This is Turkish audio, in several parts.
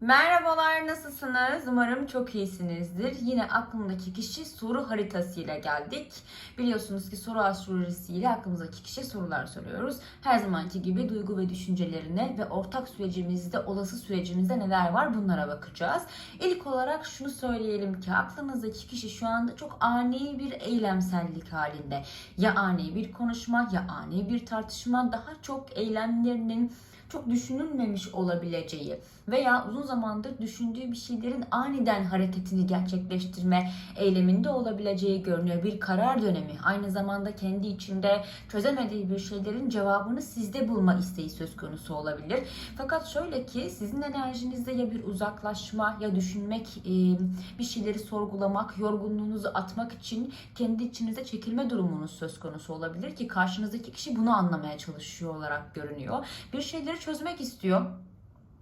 Merhabalar, nasılsınız? Umarım çok iyisinizdir. Yine aklımdaki kişi soru haritasıyla geldik. Biliyorsunuz ki soru astrolojisiyle aklımızdaki kişiye sorular soruyoruz. Her zamanki gibi duygu ve düşüncelerine ve ortak sürecimizde, olası sürecimizde neler var bunlara bakacağız. İlk olarak şunu söyleyelim ki aklınızdaki kişi şu anda çok ani bir eylemsellik halinde. Ya ani bir konuşma ya ani bir tartışma daha çok eylemlerinin çok düşünülmemiş olabileceği veya uzun zamandır düşündüğü bir şeylerin aniden hareketini gerçekleştirme eyleminde olabileceği görünüyor. Bir karar dönemi. Aynı zamanda kendi içinde çözemediği bir şeylerin cevabını sizde bulma isteği söz konusu olabilir. Fakat şöyle ki sizin enerjinizde ya bir uzaklaşma ya düşünmek, e, bir şeyleri sorgulamak, yorgunluğunuzu atmak için kendi içinize çekilme durumunuz söz konusu olabilir ki karşınızdaki kişi bunu anlamaya çalışıyor olarak görünüyor. Bir şeyleri çözmek istiyor.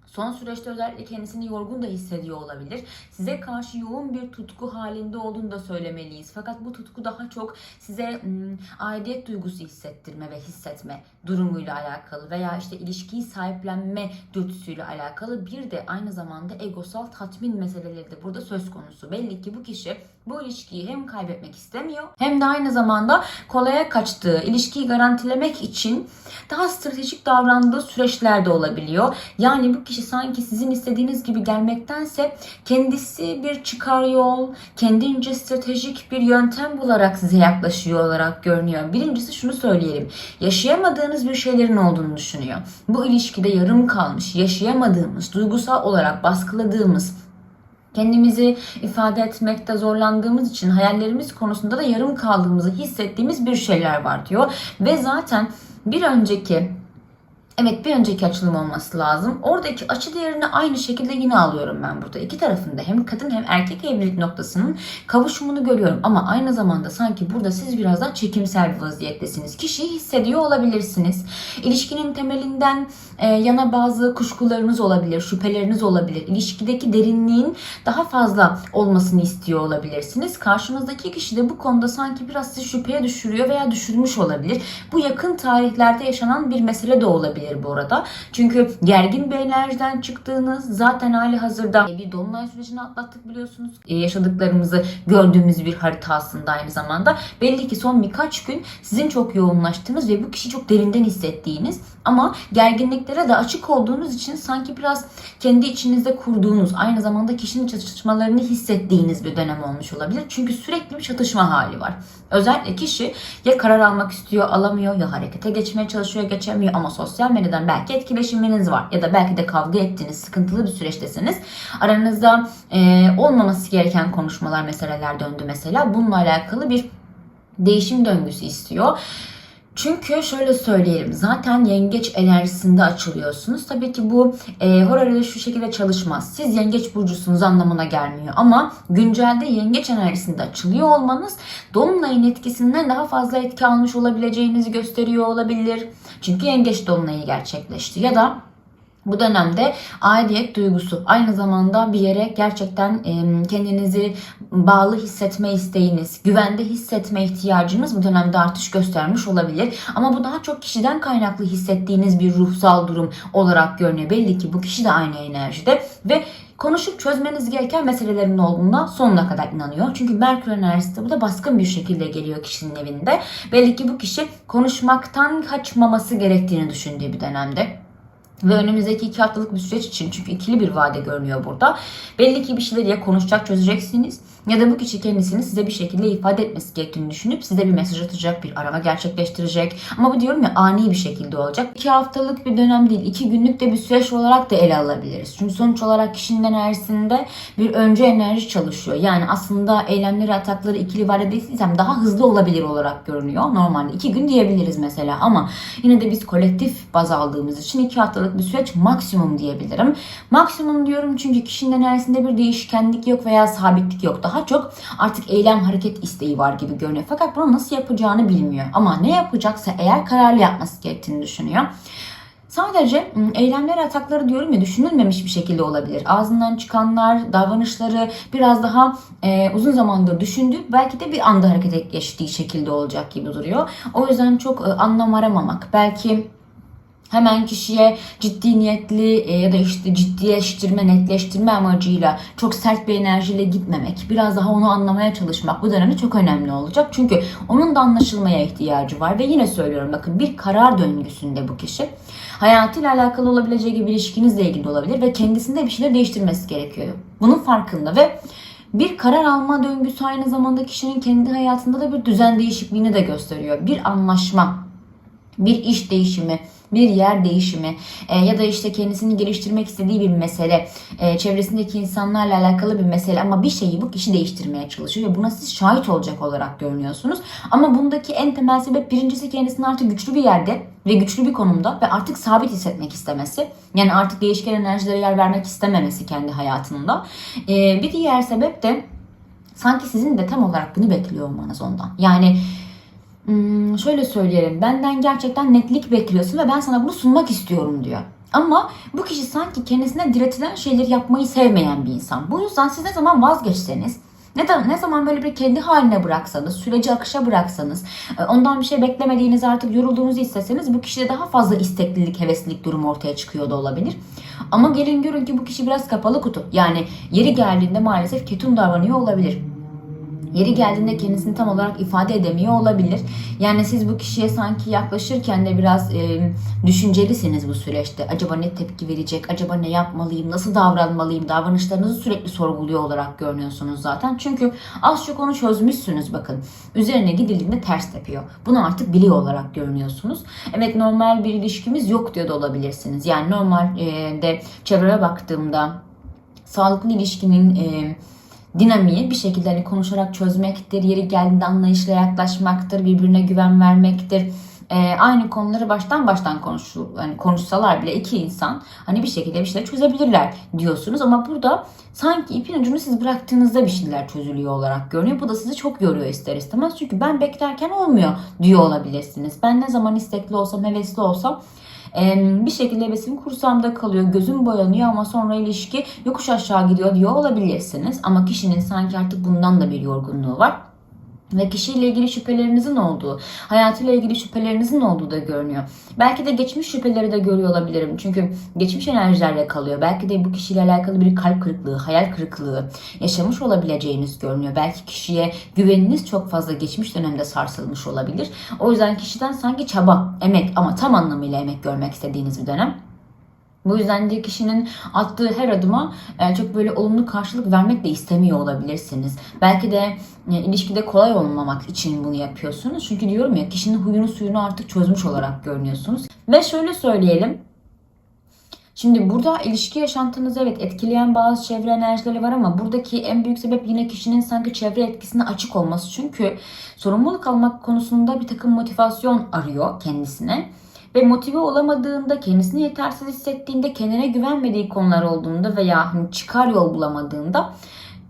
Son süreçte özellikle kendisini yorgun da hissediyor olabilir. Size karşı yoğun bir tutku halinde olduğunu da söylemeliyiz. Fakat bu tutku daha çok size ım, aidiyet duygusu hissettirme ve hissetme durumuyla alakalı veya işte ilişkiyi sahiplenme dürtüsüyle alakalı. Bir de aynı zamanda egosal tatmin meseleleri de burada söz konusu. Belli ki bu kişi bu ilişkiyi hem kaybetmek istemiyor hem de aynı zamanda kolaya kaçtığı ilişkiyi garantilemek için daha stratejik davrandığı süreçler de olabiliyor. Yani bu kişi sanki sizin istediğiniz gibi gelmektense kendisi bir çıkar yol, kendince stratejik bir yöntem bularak size yaklaşıyor olarak görünüyor. Birincisi şunu söyleyelim. Yaşayamadığınız bir şeylerin olduğunu düşünüyor. Bu ilişkide yarım kalmış, yaşayamadığımız, duygusal olarak baskıladığımız, kendimizi ifade etmekte zorlandığımız için hayallerimiz konusunda da yarım kaldığımızı hissettiğimiz bir şeyler var diyor. Ve zaten bir önceki Evet bir önceki açılım olması lazım. Oradaki açı değerini aynı şekilde yine alıyorum ben burada. İki tarafında hem kadın hem erkek evlilik noktasının kavuşumunu görüyorum. Ama aynı zamanda sanki burada siz biraz daha çekimsel bir vaziyettesiniz. Kişiyi hissediyor olabilirsiniz. İlişkinin temelinden e, yana bazı kuşkularınız olabilir, şüpheleriniz olabilir. İlişkideki derinliğin daha fazla olmasını istiyor olabilirsiniz. Karşınızdaki kişi de bu konuda sanki biraz sizi şüpheye düşürüyor veya düşürmüş olabilir. Bu yakın tarihlerde yaşanan bir mesele de olabilir bu arada. Çünkü gergin bir enerjiden çıktığınız zaten hali hazırda bir dolunay sürecini atlattık biliyorsunuz. E, yaşadıklarımızı gördüğümüz bir harita aslında aynı zamanda. Belli ki son birkaç gün sizin çok yoğunlaştığınız ve bu kişi çok derinden hissettiğiniz ama gerginliklere de açık olduğunuz için sanki biraz kendi içinizde kurduğunuz aynı zamanda kişinin çatışmalarını hissettiğiniz bir dönem olmuş olabilir. Çünkü sürekli bir çatışma hali var. Özellikle kişi ya karar almak istiyor alamıyor ya harekete geçmeye çalışıyor geçemiyor ama sosyal medyadan belki etkileşiminiz var ya da belki de kavga ettiğiniz sıkıntılı bir süreçtesiniz. Aranızda e, olmaması gereken konuşmalar meseleler döndü mesela. Bununla alakalı bir değişim döngüsü istiyor. Çünkü şöyle söyleyelim zaten yengeç enerjisinde açılıyorsunuz. Tabii ki bu e, horarede şu şekilde çalışmaz. Siz yengeç burcusunuz anlamına gelmiyor. Ama güncelde yengeç enerjisinde açılıyor olmanız dolunayın etkisinden daha fazla etki almış olabileceğinizi gösteriyor olabilir. Çünkü yengeç dolunayı gerçekleşti. Ya da bu dönemde aidiyet duygusu aynı zamanda bir yere gerçekten kendinizi bağlı hissetme isteğiniz, güvende hissetme ihtiyacınız bu dönemde artış göstermiş olabilir. Ama bu daha çok kişiden kaynaklı hissettiğiniz bir ruhsal durum olarak görünüyor. Belli ki bu kişi de aynı enerjide ve konuşup çözmeniz gereken meselelerin olduğuna sonuna kadar inanıyor. Çünkü Merkür enerjisi de bu da baskın bir şekilde geliyor kişinin evinde. Belli ki bu kişi konuşmaktan kaçmaması gerektiğini düşündüğü bir dönemde. Ve önümüzdeki iki haftalık bir süreç için çünkü ikili bir vade görünüyor burada. Belli ki bir şeyleri ya konuşacak çözeceksiniz ya da bu kişi kendisini size bir şekilde ifade etmesi gerektiğini düşünüp size bir mesaj atacak, bir arama gerçekleştirecek. Ama bu diyorum ya ani bir şekilde olacak. İki haftalık bir dönem değil, iki günlük de bir süreç olarak da ele alabiliriz. Çünkü sonuç olarak kişinin enerjisinde bir önce enerji çalışıyor. Yani aslında eylemleri, atakları ikili vade değilsem daha hızlı olabilir olarak görünüyor. Normalde iki gün diyebiliriz mesela ama yine de biz kolektif baz aldığımız için iki haftalık bir süreç maksimum diyebilirim. Maksimum diyorum çünkü kişinin enerjisinde bir değişkenlik yok veya sabitlik yok. Daha çok artık eylem hareket isteği var gibi görünüyor. Fakat bunu nasıl yapacağını bilmiyor. Ama ne yapacaksa eğer kararlı yapması gerektiğini düşünüyor. Sadece ım, eylemleri atakları diyorum ya düşünülmemiş bir şekilde olabilir. Ağzından çıkanlar, davranışları biraz daha e, uzun zamandır düşündü. Belki de bir anda harekete geçtiği şekilde olacak gibi duruyor. O yüzden çok e, anlam aramamak. Belki hemen kişiye ciddi niyetli e, ya da işte ciddileştirme, netleştirme amacıyla çok sert bir enerjiyle gitmemek, biraz daha onu anlamaya çalışmak bu dönemde çok önemli olacak. Çünkü onun da anlaşılmaya ihtiyacı var ve yine söylüyorum bakın bir karar döngüsünde bu kişi. Hayatıyla alakalı olabileceği gibi ilişkinizle ilgili olabilir ve kendisinde bir şeyler değiştirmesi gerekiyor. Bunun farkında ve bir karar alma döngüsü aynı zamanda kişinin kendi hayatında da bir düzen değişikliğini de gösteriyor. Bir anlaşma, bir iş değişimi, bir yer değişimi e, ya da işte kendisini geliştirmek istediği bir mesele, e, çevresindeki insanlarla alakalı bir mesele ama bir şeyi bu kişi değiştirmeye çalışıyor ve buna siz şahit olacak olarak görünüyorsunuz. Ama bundaki en temel sebep birincisi kendisini artık güçlü bir yerde ve güçlü bir konumda ve artık sabit hissetmek istemesi. Yani artık değişken enerjilere yer vermek istememesi kendi hayatında. E, bir diğer sebep de sanki sizin de tam olarak bunu bekliyor olmanız ondan. Yani Hmm, şöyle söyleyelim. Benden gerçekten netlik bekliyorsun ve ben sana bunu sunmak istiyorum diyor. Ama bu kişi sanki kendisine diretilen şeyleri yapmayı sevmeyen bir insan. Bu yüzden siz ne zaman vazgeçseniz, ne, de, ne zaman böyle bir kendi haline bıraksanız, süreci akışa bıraksanız, e, ondan bir şey beklemediğiniz artık yorulduğunuzu hissetseniz bu kişide daha fazla isteklilik, heveslilik durumu ortaya çıkıyor da olabilir. Ama gelin görün ki bu kişi biraz kapalı kutu. Yani yeri geldiğinde maalesef ketum davranıyor olabilir. Yeri geldiğinde kendisini tam olarak ifade edemiyor olabilir. Yani siz bu kişiye sanki yaklaşırken de biraz e, düşüncelisiniz bu süreçte. Acaba ne tepki verecek? Acaba ne yapmalıyım? Nasıl davranmalıyım? Davranışlarınızı sürekli sorguluyor olarak görünüyorsunuz zaten. Çünkü az çok onu çözmüşsünüz bakın. Üzerine gidildiğinde ters tepiyor. Bunu artık biliyor olarak görünüyorsunuz. Evet normal bir ilişkimiz yok diyor da olabilirsiniz. Yani normal e, de çevreye baktığımda sağlıklı ilişkinin e, dinamiği bir şekilde hani konuşarak çözmektir, yeri geldiğinde anlayışla yaklaşmaktır, birbirine güven vermektir. Ee, aynı konuları baştan baştan konuşu, hani konuşsalar bile iki insan hani bir şekilde bir şeyler çözebilirler diyorsunuz ama burada sanki ipin ucunu siz bıraktığınızda bir şeyler çözülüyor olarak görünüyor. Bu da sizi çok yoruyor ister istemez çünkü ben beklerken olmuyor diyor olabilirsiniz. Ben ne zaman istekli olsam, hevesli olsam bir şekilde besin kursamda kalıyor, gözüm boyanıyor ama sonra ilişki yokuş aşağı gidiyor diyor olabilirsiniz. Ama kişinin sanki artık bundan da bir yorgunluğu var ve kişiyle ilgili şüphelerinizin olduğu, hayatıyla ilgili şüphelerinizin olduğu da görünüyor. Belki de geçmiş şüpheleri de görüyor olabilirim. Çünkü geçmiş enerjilerle kalıyor. Belki de bu kişiyle alakalı bir kalp kırıklığı, hayal kırıklığı yaşamış olabileceğiniz görünüyor. Belki kişiye güveniniz çok fazla geçmiş dönemde sarsılmış olabilir. O yüzden kişiden sanki çaba, emek ama tam anlamıyla emek görmek istediğiniz bir dönem. Bu yüzden de kişinin attığı her adıma e, çok böyle olumlu karşılık vermek de istemiyor olabilirsiniz. Belki de e, ilişkide kolay olmamak için bunu yapıyorsunuz. Çünkü diyorum ya kişinin huyunu suyunu artık çözmüş olarak görünüyorsunuz. Ve şöyle söyleyelim. Şimdi burada ilişki yaşantınızı evet etkileyen bazı çevre enerjileri var ama buradaki en büyük sebep yine kişinin sanki çevre etkisine açık olması. Çünkü sorumluluk almak konusunda bir takım motivasyon arıyor kendisine ve motive olamadığında, kendisini yetersiz hissettiğinde, kendine güvenmediği konular olduğunda veya hani çıkar yol bulamadığında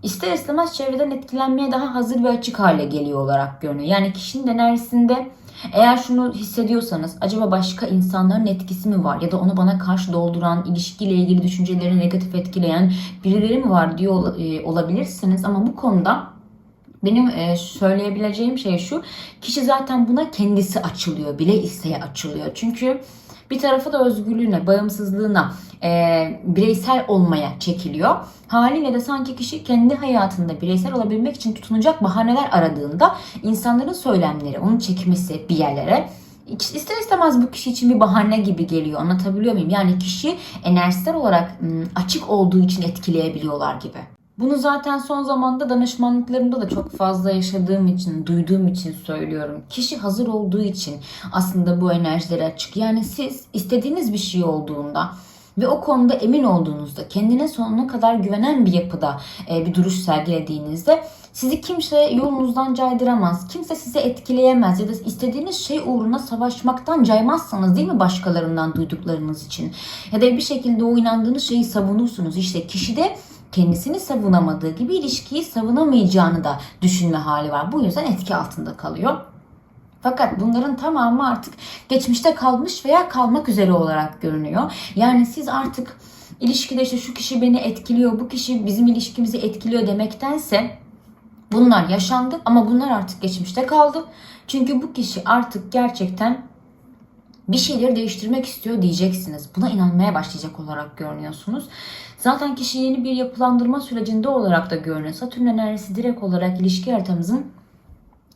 ister istemez çevreden etkilenmeye daha hazır ve açık hale geliyor olarak görünüyor. Yani kişinin enerjisinde eğer şunu hissediyorsanız acaba başka insanların etkisi mi var ya da onu bana karşı dolduran, ilişkiyle ilgili düşünceleri negatif etkileyen birileri mi var diyor e, olabilirsiniz ama bu konuda benim e, söyleyebileceğim şey şu. Kişi zaten buna kendisi açılıyor. Bile isteye açılıyor. Çünkü bir tarafı da özgürlüğüne, bağımsızlığına, e, bireysel olmaya çekiliyor. Haliyle de sanki kişi kendi hayatında bireysel olabilmek için tutunacak bahaneler aradığında insanların söylemleri, onun çekmesi bir yerlere ister istemez bu kişi için bir bahane gibi geliyor. Anlatabiliyor muyum? Yani kişi enerjisel olarak açık olduğu için etkileyebiliyorlar gibi. Bunu zaten son zamanda danışmanlıklarımda da çok fazla yaşadığım için, duyduğum için söylüyorum. Kişi hazır olduğu için aslında bu enerjileri açık. Yani siz istediğiniz bir şey olduğunda ve o konuda emin olduğunuzda, kendine sonuna kadar güvenen bir yapıda e, bir duruş sergilediğinizde sizi kimse yolunuzdan caydıramaz. Kimse sizi etkileyemez ya da istediğiniz şey uğruna savaşmaktan caymazsanız değil mi başkalarından duyduklarınız için? Ya da bir şekilde o inandığınız şeyi savunursunuz. İşte kişi de kendisini savunamadığı gibi ilişkiyi savunamayacağını da düşünme hali var. Bu yüzden etki altında kalıyor. Fakat bunların tamamı artık geçmişte kalmış veya kalmak üzere olarak görünüyor. Yani siz artık ilişkide işte şu kişi beni etkiliyor, bu kişi bizim ilişkimizi etkiliyor demektense bunlar yaşandı ama bunlar artık geçmişte kaldı. Çünkü bu kişi artık gerçekten bir şeyleri değiştirmek istiyor diyeceksiniz. Buna inanmaya başlayacak olarak görünüyorsunuz. Zaten kişi yeni bir yapılandırma sürecinde olarak da görünüyor. Satürn enerjisi direkt olarak ilişki haritamızın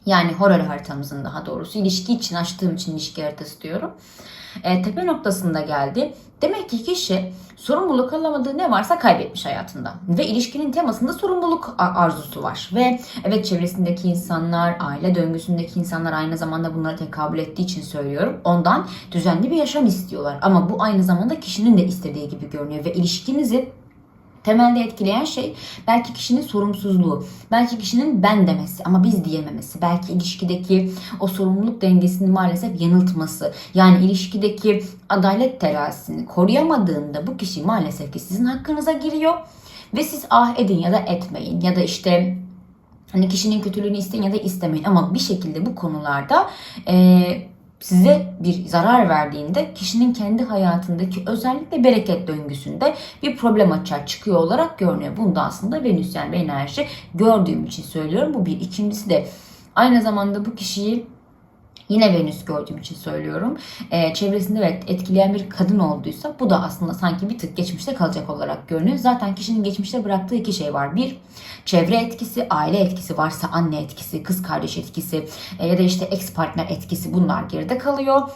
yani horror haritamızın daha doğrusu ilişki için açtığım için ilişki haritası diyorum. E, tepe noktasında geldi. Demek ki kişi sorumluluk alamadığı ne varsa kaybetmiş hayatında. Ve ilişkinin temasında sorumluluk arzusu var. Ve evet çevresindeki insanlar, aile döngüsündeki insanlar aynı zamanda bunlara tekabül ettiği için söylüyorum. Ondan düzenli bir yaşam istiyorlar. Ama bu aynı zamanda kişinin de istediği gibi görünüyor. Ve ilişkinizi Temelde etkileyen şey belki kişinin sorumsuzluğu, belki kişinin ben demesi ama biz diyememesi, belki ilişkideki o sorumluluk dengesini maalesef yanıltması. Yani ilişkideki adalet terazisini koruyamadığında bu kişi maalesef ki sizin hakkınıza giriyor ve siz ah edin ya da etmeyin ya da işte hani kişinin kötülüğünü isteyin ya da istemeyin ama bir şekilde bu konularda eee size bir zarar verdiğinde kişinin kendi hayatındaki özellikle bereket döngüsünde bir problem açığa çıkıyor olarak görünüyor. Bunda aslında Venüsyen bir enerji gördüğüm için söylüyorum. Bu bir. İkincisi de aynı zamanda bu kişiyi Yine Venüs gördüğüm için söylüyorum. Ee, çevresinde evet etkileyen bir kadın olduysa bu da aslında sanki bir tık geçmişte kalacak olarak görünüyor. Zaten kişinin geçmişte bıraktığı iki şey var. Bir, çevre etkisi, aile etkisi varsa anne etkisi, kız kardeş etkisi e, ya da işte ex partner etkisi bunlar geride kalıyor.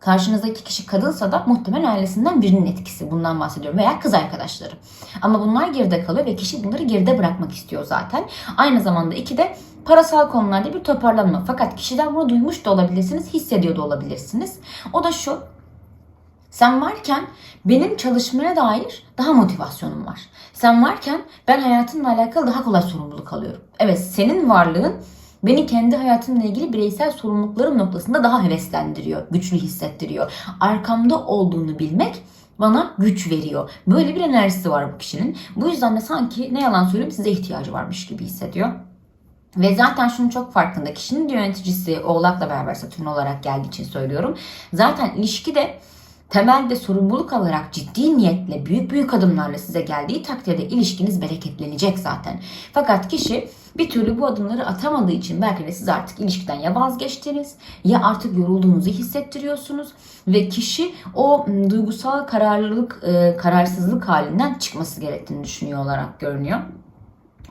Karşınızdaki kişi kadınsa da muhtemelen ailesinden birinin etkisi. Bundan bahsediyorum. Veya kız arkadaşları. Ama bunlar geride kalıyor ve kişi bunları geride bırakmak istiyor zaten. Aynı zamanda iki de parasal konularda bir toparlanma. Fakat kişiden bunu duymuş da olabilirsiniz, hissediyor da olabilirsiniz. O da şu. Sen varken benim çalışmaya dair daha motivasyonum var. Sen varken ben hayatımla alakalı daha kolay sorumluluk alıyorum. Evet senin varlığın beni kendi hayatımla ilgili bireysel sorumluluklarım noktasında daha heveslendiriyor, güçlü hissettiriyor. Arkamda olduğunu bilmek bana güç veriyor. Böyle bir enerjisi var bu kişinin. Bu yüzden de sanki ne yalan söyleyeyim size ihtiyacı varmış gibi hissediyor. Ve zaten şunun çok farkında. Kişinin yöneticisi Oğlak'la beraber Satürn olarak geldiği için söylüyorum. Zaten ilişkide temelde sorumluluk alarak ciddi niyetle büyük büyük adımlarla size geldiği takdirde ilişkiniz bereketlenecek zaten. Fakat kişi bir türlü bu adımları atamadığı için belki de siz artık ilişkiden ya vazgeçtiniz ya artık yorulduğunuzu hissettiriyorsunuz ve kişi o m, duygusal kararlılık, e, kararsızlık halinden çıkması gerektiğini düşünüyor olarak görünüyor.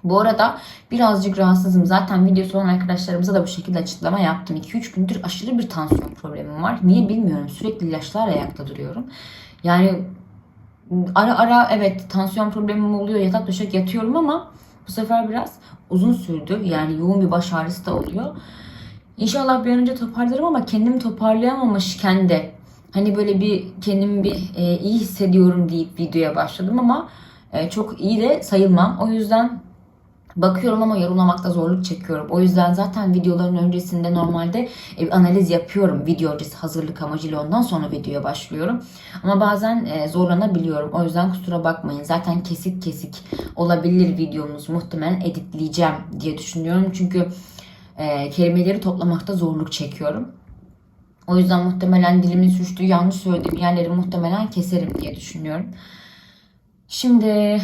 Bu arada birazcık rahatsızım. Zaten videosu olan arkadaşlarımıza da bu şekilde açıklama yaptım. 2-3 gündür aşırı bir tansiyon problemim var. Niye bilmiyorum. Sürekli ilaçlarla ayakta duruyorum. Yani ara ara evet tansiyon problemim oluyor. Yatak döşek yatıyorum ama bu sefer biraz uzun sürdü. Yani yoğun bir baş ağrısı da oluyor. İnşallah bir an önce toparlarım ama kendimi toparlayamamışken de hani böyle bir kendimi bir e, iyi hissediyorum deyip videoya başladım ama e, çok iyi de sayılmam. O yüzden Bakıyorum ama yorumlamakta zorluk çekiyorum. O yüzden zaten videoların öncesinde normalde e, analiz yapıyorum. Video öncesi hazırlık amacıyla ondan sonra videoya başlıyorum. Ama bazen e, zorlanabiliyorum. O yüzden kusura bakmayın. Zaten kesik kesik olabilir videomuz. Muhtemelen editleyeceğim diye düşünüyorum. Çünkü e, kelimeleri toplamakta zorluk çekiyorum. O yüzden muhtemelen dilimin sürçtüğü yanlış söylediğim yerleri muhtemelen keserim diye düşünüyorum. Şimdi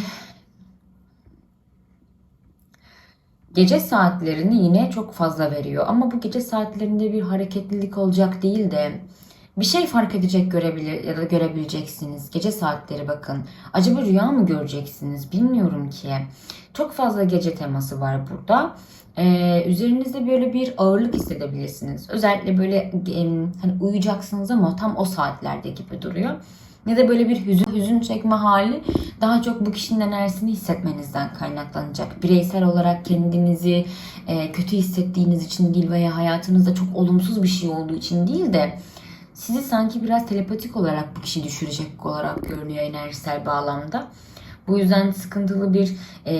Gece saatlerini yine çok fazla veriyor. Ama bu gece saatlerinde bir hareketlilik olacak değil de bir şey fark edecek görebilir ya da görebileceksiniz. Gece saatleri bakın. Acaba rüya mı göreceksiniz? Bilmiyorum ki. Çok fazla gece teması var burada. Ee, üzerinizde böyle bir ağırlık hissedebilirsiniz. Özellikle böyle hani uyuyacaksınız ama tam o saatlerde gibi duruyor. Ya da böyle bir hüzün, hüzün çekme hali daha çok bu kişinin enerjisini hissetmenizden kaynaklanacak. Bireysel olarak kendinizi e, kötü hissettiğiniz için değil veya hayatınızda çok olumsuz bir şey olduğu için değil de sizi sanki biraz telepatik olarak bu kişi düşürecek olarak görünüyor enerjisel bağlamda. Bu yüzden sıkıntılı bir e,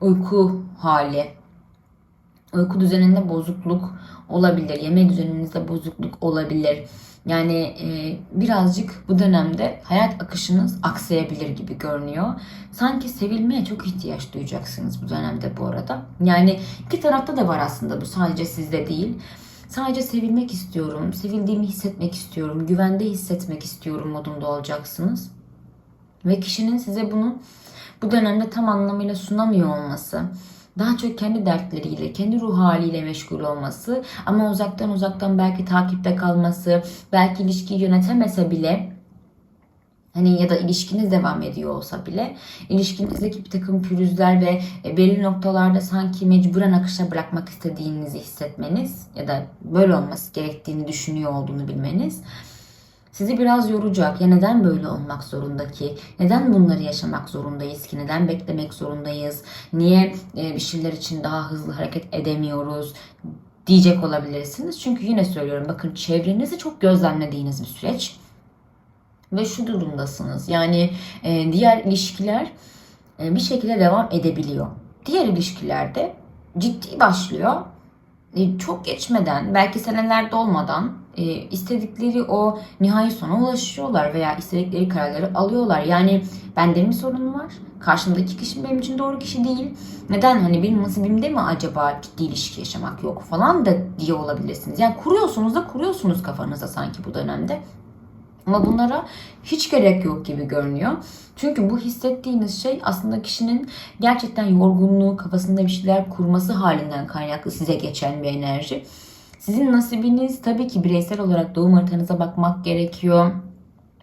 uyku hali, uyku düzeninde bozukluk olabilir, yeme düzeninizde bozukluk olabilir. Yani e, birazcık bu dönemde hayat akışınız aksayabilir gibi görünüyor. Sanki sevilmeye çok ihtiyaç duyacaksınız bu dönemde bu arada. Yani iki tarafta da var aslında bu sadece sizde değil. Sadece sevilmek istiyorum, sevildiğimi hissetmek istiyorum, güvende hissetmek istiyorum modunda olacaksınız. Ve kişinin size bunu bu dönemde tam anlamıyla sunamıyor olması daha çok kendi dertleriyle, kendi ruh haliyle meşgul olması ama uzaktan uzaktan belki takipte kalması, belki ilişkiyi yönetemese bile hani ya da ilişkiniz devam ediyor olsa bile ilişkinizdeki bir takım pürüzler ve e, belli noktalarda sanki mecburen akışa bırakmak istediğinizi hissetmeniz ya da böyle olması gerektiğini düşünüyor olduğunu bilmeniz sizi biraz yoracak. Ya neden böyle olmak zorunda ki? Neden bunları yaşamak zorundayız ki? Neden beklemek zorundayız? Niye e, bir şeyler için daha hızlı hareket edemiyoruz? diyecek olabilirsiniz. Çünkü yine söylüyorum bakın çevrenizi çok gözlemlediğiniz bir süreç ve şu durumdasınız. Yani e, diğer ilişkiler e, bir şekilde devam edebiliyor. Diğer ilişkilerde ciddi başlıyor. E, çok geçmeden, belki senelerde olmadan e, istedikleri o nihai sona ulaşıyorlar veya istedikleri kararları alıyorlar. Yani bende mi sorun var? Karşımdaki kişi benim için doğru kişi değil. Neden hani benim nasibimde mi acaba ciddi ilişki yaşamak yok falan da diye olabilirsiniz. Yani kuruyorsunuz da kuruyorsunuz kafanıza sanki bu dönemde. Ama bunlara hiç gerek yok gibi görünüyor. Çünkü bu hissettiğiniz şey aslında kişinin gerçekten yorgunluğu, kafasında bir şeyler kurması halinden kaynaklı size geçen bir enerji. Sizin nasibiniz tabii ki bireysel olarak doğum haritanıza bakmak gerekiyor.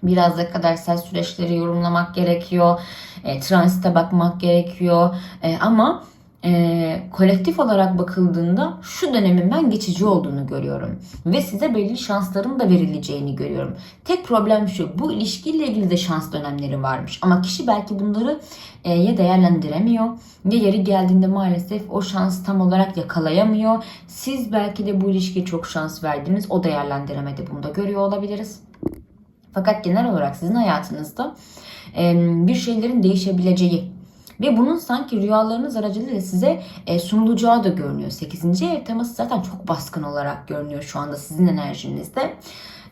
Biraz da kadersel süreçleri yorumlamak gerekiyor. E, transite bakmak gerekiyor. E, ama e, kolektif olarak bakıldığında şu dönemin ben geçici olduğunu görüyorum. Ve size belli şansların da verileceğini görüyorum. Tek problem şu bu ilişkiyle ilgili de şans dönemleri varmış. Ama kişi belki bunları e, ya değerlendiremiyor ya yeri geldiğinde maalesef o şans tam olarak yakalayamıyor. Siz belki de bu ilişkiye çok şans verdiniz o değerlendiremedi bunu da görüyor olabiliriz. Fakat genel olarak sizin hayatınızda e, bir şeylerin değişebileceği ve bunun sanki rüyalarınız aracılığıyla size e, sunulacağı da görünüyor. 8. ev teması zaten çok baskın olarak görünüyor şu anda sizin enerjinizde.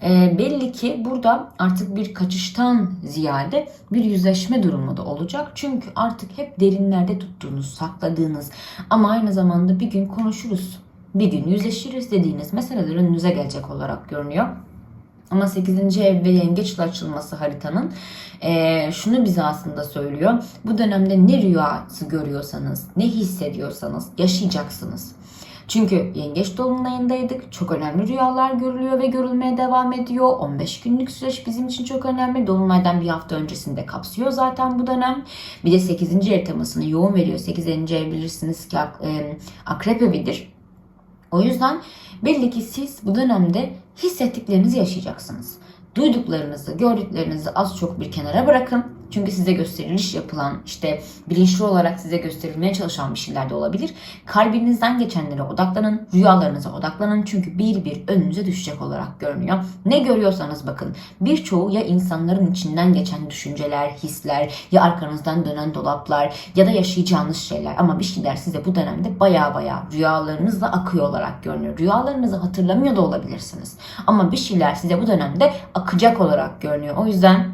E, belli ki burada artık bir kaçıştan ziyade bir yüzleşme durumu da olacak. Çünkü artık hep derinlerde tuttuğunuz, sakladığınız ama aynı zamanda bir gün konuşuruz, bir gün yüzleşiriz dediğiniz meseleler önünüze gelecek olarak görünüyor. Ama 8. ev ve yengeçle açılması haritanın e, şunu bize aslında söylüyor. Bu dönemde ne rüyası görüyorsanız, ne hissediyorsanız yaşayacaksınız. Çünkü yengeç dolunayındaydık. Çok önemli rüyalar görülüyor ve görülmeye devam ediyor. 15 günlük süreç bizim için çok önemli. Dolunaydan bir hafta öncesinde kapsıyor zaten bu dönem. Bir de 8. ev temasını yoğun veriyor. 8. ev bilirsiniz ki akrep evidir. O yüzden belli ki siz bu dönemde hissettiklerinizi yaşayacaksınız. Duyduklarınızı, gördüklerinizi az çok bir kenara bırakın. Çünkü size gösteriliş yapılan, işte bilinçli olarak size gösterilmeye çalışan bir şeyler de olabilir. Kalbinizden geçenlere odaklanın, rüyalarınıza odaklanın. Çünkü bir bir önünüze düşecek olarak görünüyor. Ne görüyorsanız bakın. Birçoğu ya insanların içinden geçen düşünceler, hisler, ya arkanızdan dönen dolaplar ya da yaşayacağınız şeyler. Ama bir şeyler size bu dönemde baya baya rüyalarınızla akıyor olarak görünüyor. Rüyalarınızı hatırlamıyor da olabilirsiniz. Ama bir şeyler size bu dönemde akacak olarak görünüyor. O yüzden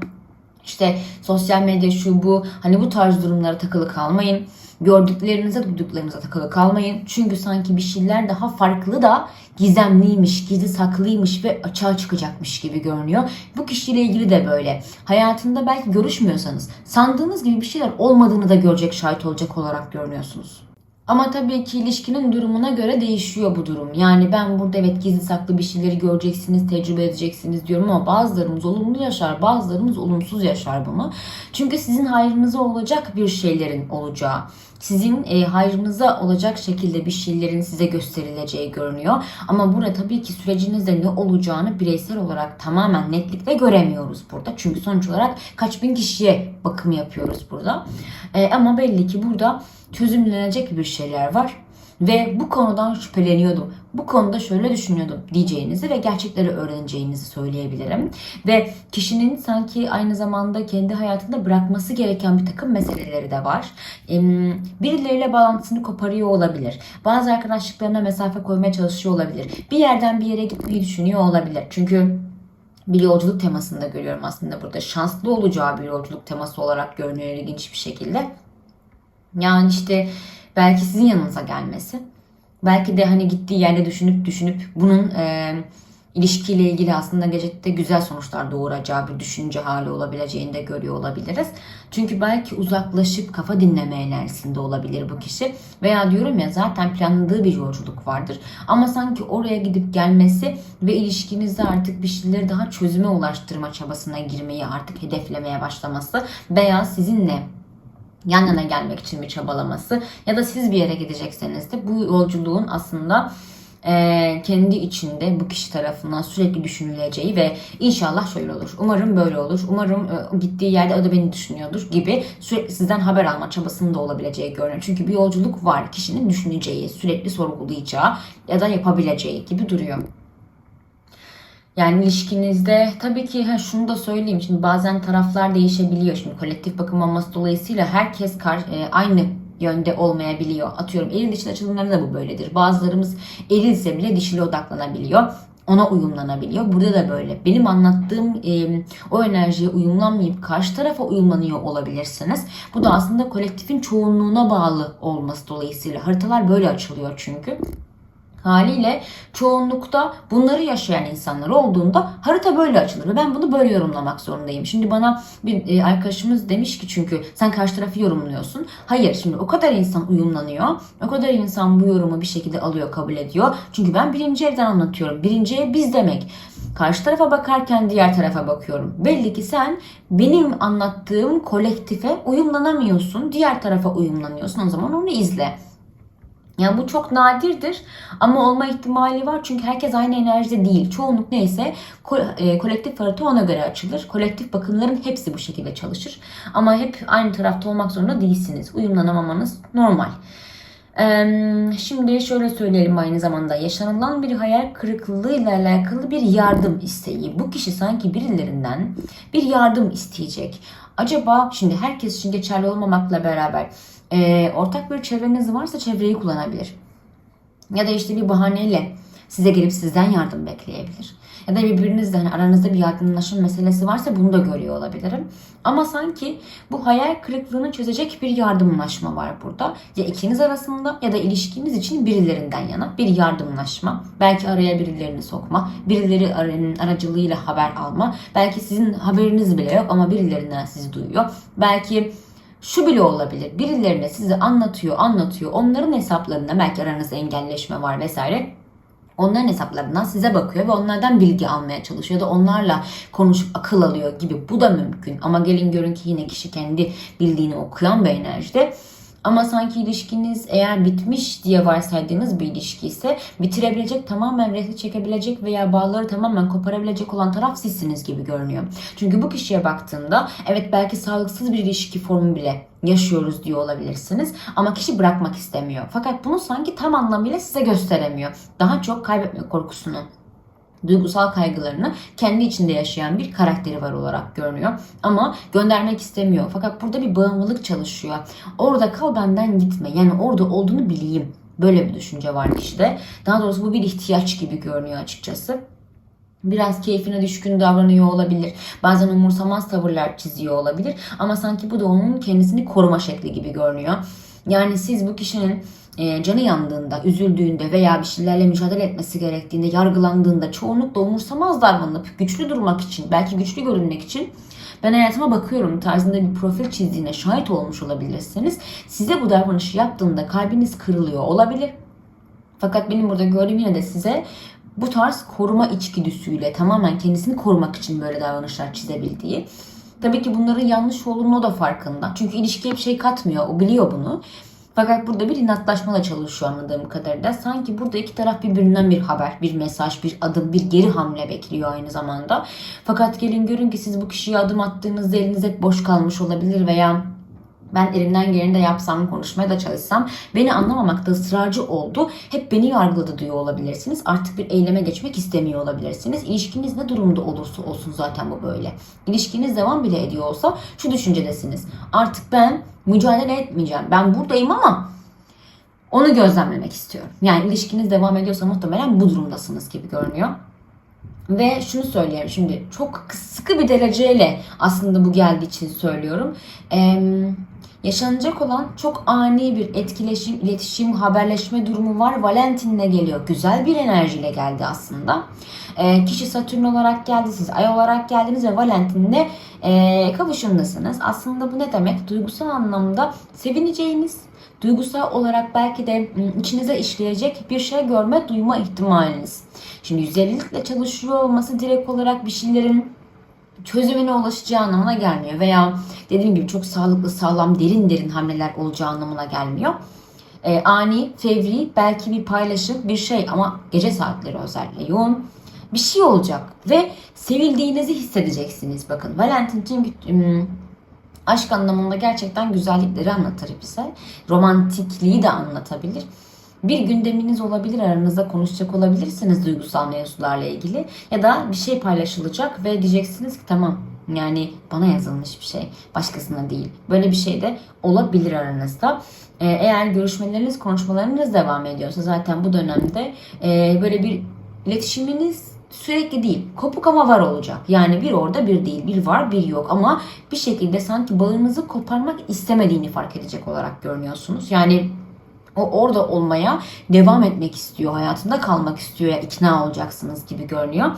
işte sosyal medya şu bu hani bu tarz durumlara takılı kalmayın. Gördüklerinize duyduklarınıza takılı kalmayın. Çünkü sanki bir şeyler daha farklı da gizemliymiş, gizli saklıymış ve açığa çıkacakmış gibi görünüyor. Bu kişiyle ilgili de böyle. Hayatında belki görüşmüyorsanız sandığınız gibi bir şeyler olmadığını da görecek, şahit olacak olarak görünüyorsunuz. Ama tabii ki ilişkinin durumuna göre değişiyor bu durum. Yani ben burada evet gizli saklı bir şeyleri göreceksiniz, tecrübe edeceksiniz diyorum ama bazılarımız olumlu yaşar, bazılarımız olumsuz yaşar bunu. Çünkü sizin hayrınıza olacak bir şeylerin olacağı, sizin e, hayrınıza olacak şekilde bir şeylerin size gösterileceği görünüyor. Ama burada tabii ki sürecinizde ne olacağını bireysel olarak tamamen netlikle göremiyoruz burada. Çünkü sonuç olarak kaç bin kişiye bakım yapıyoruz burada. E, ama belli ki burada çözümlenecek bir şeyler var ve bu konudan şüpheleniyordum. Bu konuda şöyle düşünüyordum diyeceğinizi ve gerçekleri öğreneceğinizi söyleyebilirim. Ve kişinin sanki aynı zamanda kendi hayatında bırakması gereken bir takım meseleleri de var. Birileriyle bağlantısını koparıyor olabilir. Bazı arkadaşlıklarına mesafe koymaya çalışıyor olabilir. Bir yerden bir yere gitmeyi düşünüyor olabilir. Çünkü bir yolculuk temasında görüyorum aslında burada. Şanslı olacağı bir yolculuk teması olarak görünüyor ilginç bir şekilde. Yani işte belki sizin yanınıza gelmesi. Belki de hani gittiği yerde düşünüp düşünüp bunun e, ilişkiyle ilgili aslında gelecekte güzel sonuçlar doğuracağı bir düşünce hali olabileceğini de görüyor olabiliriz. Çünkü belki uzaklaşıp kafa dinleme enerjisinde olabilir bu kişi. Veya diyorum ya zaten planladığı bir yolculuk vardır. Ama sanki oraya gidip gelmesi ve ilişkinizde artık bir şeyleri daha çözüme ulaştırma çabasına girmeyi artık hedeflemeye başlaması veya sizinle yan yana gelmek için bir çabalaması ya da siz bir yere gidecekseniz de bu yolculuğun aslında e, kendi içinde bu kişi tarafından sürekli düşünüleceği ve inşallah şöyle olur. Umarım böyle olur. Umarım e, gittiği yerde o da beni düşünüyordur gibi sürekli sizden haber alma çabasında olabileceği görünüyor. Çünkü bir yolculuk var. Kişinin düşüneceği, sürekli sorgulayacağı ya da yapabileceği gibi duruyor. Yani ilişkinizde tabii ki ha, şunu da söyleyeyim. Şimdi bazen taraflar değişebiliyor. Şimdi kolektif bakım olması dolayısıyla herkes kar, e, aynı yönde olmayabiliyor. Atıyorum eril dişil açılımlarında da bu böyledir. Bazılarımız erilse bile dişile odaklanabiliyor. Ona uyumlanabiliyor. Burada da böyle. Benim anlattığım e, o enerjiye uyumlanmayıp karşı tarafa uyumlanıyor olabilirsiniz. Bu da aslında kolektifin çoğunluğuna bağlı olması dolayısıyla. Haritalar böyle açılıyor çünkü. Haliyle çoğunlukta bunları yaşayan insanlar olduğunda harita böyle açılır ve ben bunu böyle yorumlamak zorundayım. Şimdi bana bir e, arkadaşımız demiş ki çünkü sen karşı tarafı yorumluyorsun. Hayır şimdi o kadar insan uyumlanıyor. O kadar insan bu yorumu bir şekilde alıyor kabul ediyor. Çünkü ben birinci evden anlatıyorum. Birinci ev biz demek. Karşı tarafa bakarken diğer tarafa bakıyorum. Belli ki sen benim anlattığım kolektife uyumlanamıyorsun. Diğer tarafa uyumlanıyorsun. O zaman onu izle. Yani bu çok nadirdir ama olma ihtimali var çünkü herkes aynı enerjide değil. Çoğunluk neyse e, kolektif harita ona göre açılır. Kolektif bakımların hepsi bu şekilde çalışır. Ama hep aynı tarafta olmak zorunda değilsiniz. Uyumlanamamanız normal. Eee, Şimdi şöyle söyleyelim aynı zamanda yaşanılan bir hayal kırıklığıyla alakalı bir yardım isteği. Bu kişi sanki birilerinden bir yardım isteyecek. Acaba şimdi herkes için geçerli olmamakla beraber e, ortak bir çevreniz varsa çevreyi kullanabilir. Ya da işte bir bahaneyle size gelip sizden yardım bekleyebilir. Ya da birbirinizle hani aranızda bir yardımlaşma meselesi varsa bunu da görüyor olabilirim. Ama sanki bu hayal kırıklığını çözecek bir yardımlaşma var burada. Ya ikiniz arasında ya da ilişkiniz için birilerinden yana bir yardımlaşma. Belki araya birilerini sokma, birileri aranın aracılığıyla haber alma. Belki sizin haberiniz bile yok ama birilerinden sizi duyuyor. Belki şu bile olabilir. Birilerine sizi anlatıyor, anlatıyor. Onların hesaplarında belki aranızda engelleşme var vesaire. Onların hesaplarından size bakıyor ve onlardan bilgi almaya çalışıyor da onlarla konuşup akıl alıyor gibi. Bu da mümkün. Ama gelin görün ki yine kişi kendi bildiğini okuyan bir enerjide. Ama sanki ilişkiniz eğer bitmiş diye varsaydığınız bir ilişki ise bitirebilecek, tamamen resmi çekebilecek veya bağları tamamen koparabilecek olan taraf sizsiniz gibi görünüyor. Çünkü bu kişiye baktığında evet belki sağlıksız bir ilişki formu bile yaşıyoruz diyor olabilirsiniz. Ama kişi bırakmak istemiyor. Fakat bunu sanki tam anlamıyla size gösteremiyor. Daha çok kaybetme korkusunu duygusal kaygılarını kendi içinde yaşayan bir karakteri var olarak görünüyor. Ama göndermek istemiyor. Fakat burada bir bağımlılık çalışıyor. Orada kal benden gitme. Yani orada olduğunu bileyim. Böyle bir düşünce var kişide. Daha doğrusu bu bir ihtiyaç gibi görünüyor açıkçası biraz keyfine düşkün davranıyor olabilir. Bazen umursamaz tavırlar çiziyor olabilir. Ama sanki bu da onun kendisini koruma şekli gibi görünüyor. Yani siz bu kişinin e, canı yandığında, üzüldüğünde veya bir şeylerle mücadele etmesi gerektiğinde, yargılandığında çoğunlukla umursamaz davranıp güçlü durmak için, belki güçlü görünmek için ben hayatıma bakıyorum tarzında bir profil çizdiğine şahit olmuş olabilirsiniz. Size bu davranışı yaptığında kalbiniz kırılıyor olabilir. Fakat benim burada gördüğüm yine de size bu tarz koruma içgüdüsüyle tamamen kendisini korumak için böyle davranışlar çizebildiği. Tabii ki bunların yanlış olduğunu o da farkında. Çünkü ilişkiye bir şey katmıyor. O biliyor bunu. Fakat burada bir inatlaşma da çalışıyor anladığım kadarıyla. Sanki burada iki taraf birbirinden bir haber, bir mesaj, bir adım, bir geri hamle bekliyor aynı zamanda. Fakat gelin görün ki siz bu kişiye adım attığınızda eliniz hep boş kalmış olabilir veya ben elimden geleni de yapsam, konuşmaya da çalışsam beni anlamamakta ısrarcı oldu. Hep beni yargıladı diyor olabilirsiniz. Artık bir eyleme geçmek istemiyor olabilirsiniz. İlişkiniz ne durumda olursa olsun zaten bu böyle. İlişkiniz devam bile ediyor olsa şu düşüncedesiniz. Artık ben mücadele etmeyeceğim. Ben buradayım ama onu gözlemlemek istiyorum. Yani ilişkiniz devam ediyorsa muhtemelen bu durumdasınız gibi görünüyor. Ve şunu söyleyeyim şimdi çok sıkı bir dereceyle aslında bu geldiği için söylüyorum. Eee Yaşanacak olan çok ani bir etkileşim, iletişim, haberleşme durumu var. Valentin'le geliyor. Güzel bir enerjiyle geldi aslında. Ee, kişi Satürn olarak geldi, siz Ay olarak geldiniz ve Valentin'le e, kavuşumdasınız. Aslında bu ne demek? Duygusal anlamda sevineceğiniz, duygusal olarak belki de m, içinize işleyecek bir şey görme, duyma ihtimaliniz. Şimdi yüzelilikle çalışıyor olması direkt olarak bir şeylerin çözümüne ulaşacağı anlamına gelmiyor. Veya dediğim gibi çok sağlıklı, sağlam, derin derin hamleler olacağı anlamına gelmiyor. Ee, ani, fevri, belki bir paylaşım, bir şey ama gece saatleri özellikle yoğun bir şey olacak ve sevildiğinizi hissedeceksiniz. Bakın Valentin ım, aşk anlamında gerçekten güzellikleri anlatır bize. Romantikliği de anlatabilir. Bir gündeminiz olabilir aranızda konuşacak olabilirsiniz duygusal mevzularla ilgili ya da bir şey paylaşılacak ve diyeceksiniz ki tamam yani bana yazılmış bir şey başkasına değil. Böyle bir şey de olabilir aranızda. Ee, eğer görüşmeleriniz, konuşmalarınız devam ediyorsa zaten bu dönemde e, böyle bir iletişiminiz sürekli değil. Kopuk ama var olacak. Yani bir orada bir değil. Bir var bir yok. Ama bir şekilde sanki bağınızı koparmak istemediğini fark edecek olarak görünüyorsunuz. Yani o orada olmaya devam etmek istiyor. Hayatında kalmak istiyor ya ikna olacaksınız gibi görünüyor.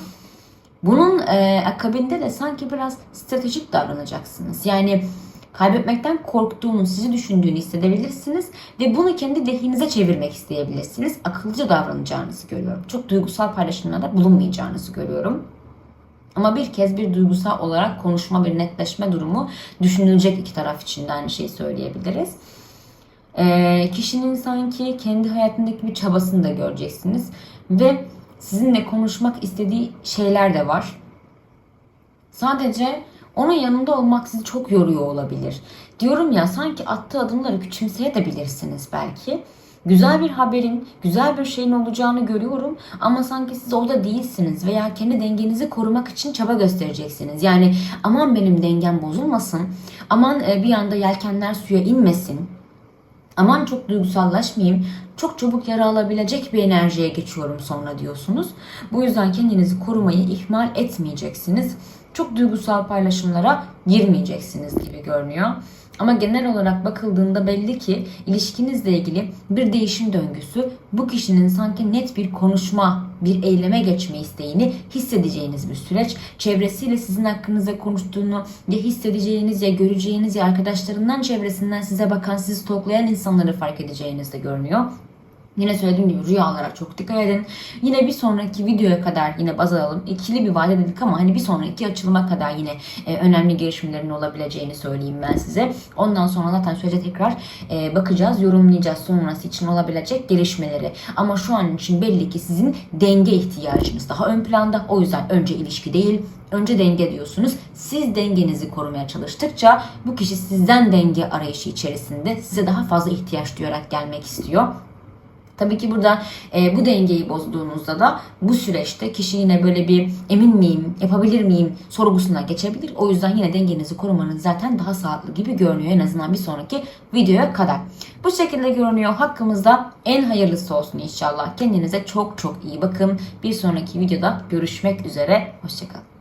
Bunun e, akabinde de sanki biraz stratejik davranacaksınız. Yani kaybetmekten korktuğunu, sizi düşündüğünü hissedebilirsiniz ve bunu kendi lehinize çevirmek isteyebilirsiniz. Akıllıca davranacağınızı görüyorum. Çok duygusal paylaşımlarda bulunmayacağınızı görüyorum. Ama bir kez bir duygusal olarak konuşma, bir netleşme durumu düşünülecek iki taraf için de aynı şeyi söyleyebiliriz. Ee, kişinin sanki kendi hayatındaki bir çabasını da göreceksiniz. Ve sizinle konuşmak istediği şeyler de var. Sadece onun yanında olmak sizi çok yoruyor olabilir. Diyorum ya sanki attığı adımları küçümseyebilirsiniz belki. Güzel bir haberin, güzel bir şeyin olacağını görüyorum ama sanki siz orada değilsiniz veya kendi dengenizi korumak için çaba göstereceksiniz. Yani aman benim dengem bozulmasın, aman e, bir anda yelkenler suya inmesin, aman çok duygusallaşmayayım, çok çabuk yara alabilecek bir enerjiye geçiyorum sonra diyorsunuz. Bu yüzden kendinizi korumayı ihmal etmeyeceksiniz. Çok duygusal paylaşımlara girmeyeceksiniz gibi görünüyor. Ama genel olarak bakıldığında belli ki ilişkinizle ilgili bir değişim döngüsü bu kişinin sanki net bir konuşma, bir eyleme geçme isteğini hissedeceğiniz bir süreç. Çevresiyle sizin hakkınızda konuştuğunu ya hissedeceğiniz ya göreceğiniz ya arkadaşlarından çevresinden size bakan, sizi stoklayan insanları fark edeceğiniz de görünüyor. Yine söylediğim gibi rüyalara çok dikkat edin. Yine bir sonraki videoya kadar yine baz alalım. İkili bir vade dedik ama hani bir sonraki açılıma kadar yine e, önemli gelişmelerin olabileceğini söyleyeyim ben size. Ondan sonra zaten sürece tekrar e, bakacağız, yorumlayacağız sonrası için olabilecek gelişmeleri. Ama şu an için belli ki sizin denge ihtiyacınız daha ön planda. O yüzden önce ilişki değil, önce denge diyorsunuz. Siz dengenizi korumaya çalıştıkça bu kişi sizden denge arayışı içerisinde size daha fazla ihtiyaç duyarak gelmek istiyor. Tabii ki burada e, bu dengeyi bozduğunuzda da bu süreçte kişi yine böyle bir emin miyim, yapabilir miyim sorgusuna geçebilir. O yüzden yine dengenizi korumanız zaten daha sağlıklı gibi görünüyor en azından bir sonraki videoya kadar. Bu şekilde görünüyor. Hakkımızda en hayırlısı olsun inşallah. Kendinize çok çok iyi bakın. Bir sonraki videoda görüşmek üzere. Hoşçakalın.